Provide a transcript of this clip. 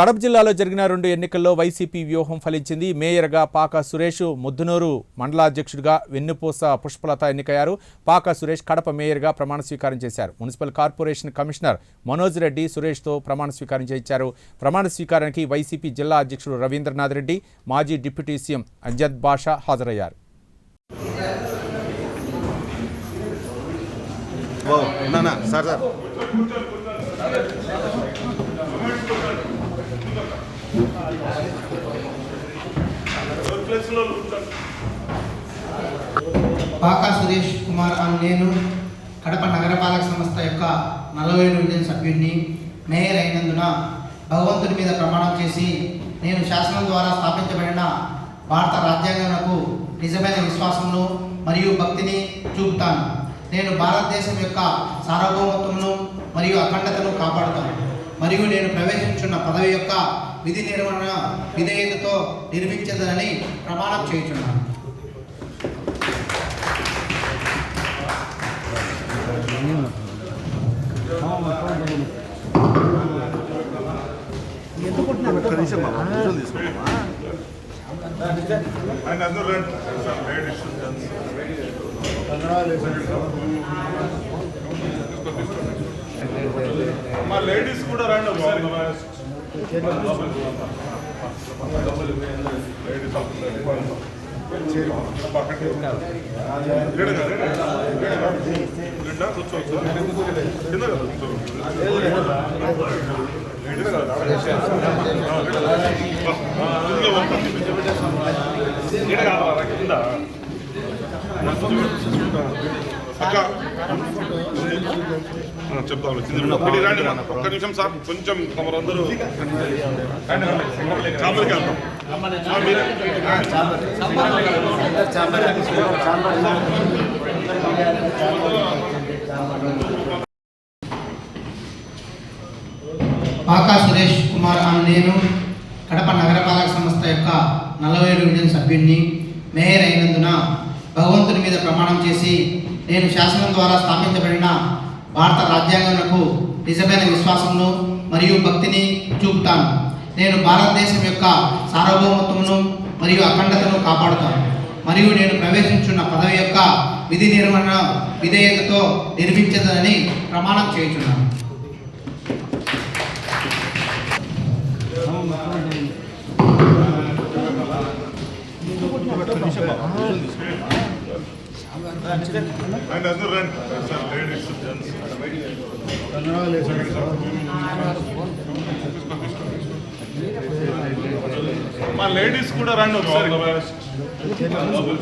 కడప జిల్లాలో జరిగిన రెండు ఎన్నికల్లో వైసీపీ వ్యూహం ఫలించింది. మేయర్గా పాక సురేష్ ముద్దునూరు మండలాధ్యక్షుడిగా వెన్నుపూస పుష్పలత ఎన్నికయ్యారు. పాక సురేష్ కడప మేయర్గా ప్రమాణ స్వీకారం చేశారు. Municipal corporation commissioner Manoj Reddy సురేష్తో ప్రమాణ స్వీకారం చేయించారు. ప్రమాణ స్వీకారానికి వైసీపీ జిల్లా అధ్యక్షుడు రవీంద్రనాథ్ రెడ్డి మాజీ డిప్యూటీ సీఎం అంజద్ బాషా హాజరయ్యారు. Sir sir. నా పాకా సురేష్ కుమార్ అని నేను కడప నగరపాలక సంస్థ యొక్క నలభై డివిజన్ సభ్యుడిని మేయర్ అయినందున భగవంతుడి మీద ప్రమాణం చేసి నేను శాసనం ద్వారా స్థాపించబడిన భారత రాజ్యాంగంకు నిజమైన విశ్వాసమును మరియు భక్తిని చూపుతాను. నేను భారతదేశం యొక్క సార్వభౌమత్వమును మరియు అఖండతను కాపాడుతాను. మరియు నేను ప్రవేశించున్న పదవి యొక్క విధి నిర్వహణ విధేయతతో నిర్మించదనని ప్రమాణం చేయుచున్నాను. ఒక్క మా లేడీస్ కూడా రండి ఒకసారి. లేడీస్ కూర్చోవచ్చు కింద కదా కూర్చోవచ్చు. కింద కదా. రండి ఒక్క నిమిషం సార్. కొంచెం తమరందరూ చాంబర్కి వెళ్తాం పాకా సురేష్ కుమార్ అని నేను కడప నగరపాలక సంస్థ యొక్క నలభై డివిజన్ సభ్యుడిని మేయర్ అయినందున భగవంతుని మీద ప్రమాణం చేసి నేను శాసనం ద్వారా స్థాపించబడిన భారత రాజ్యాంగంకు నిజమైన విశ్వాసమును మరియు భక్తిని చూపుతాను. నేను భారతదేశం యొక్క సార్వభౌమత్వమును మరియు అఖండతను కాపాడుతాను. మరియు నేను ప్రవేశించున్న పదవి యొక్క విధి నిర్వహణ విధేయతతో నిర్మించదని ప్రమాణం చేయుచున్నాను. ఒక్క బాబా నిమిషం తీసుకోమా And other రండి సార్ లేడీస్ and gents. మా లేడీస్ కూడా రండి ఒకసారి. డబుల్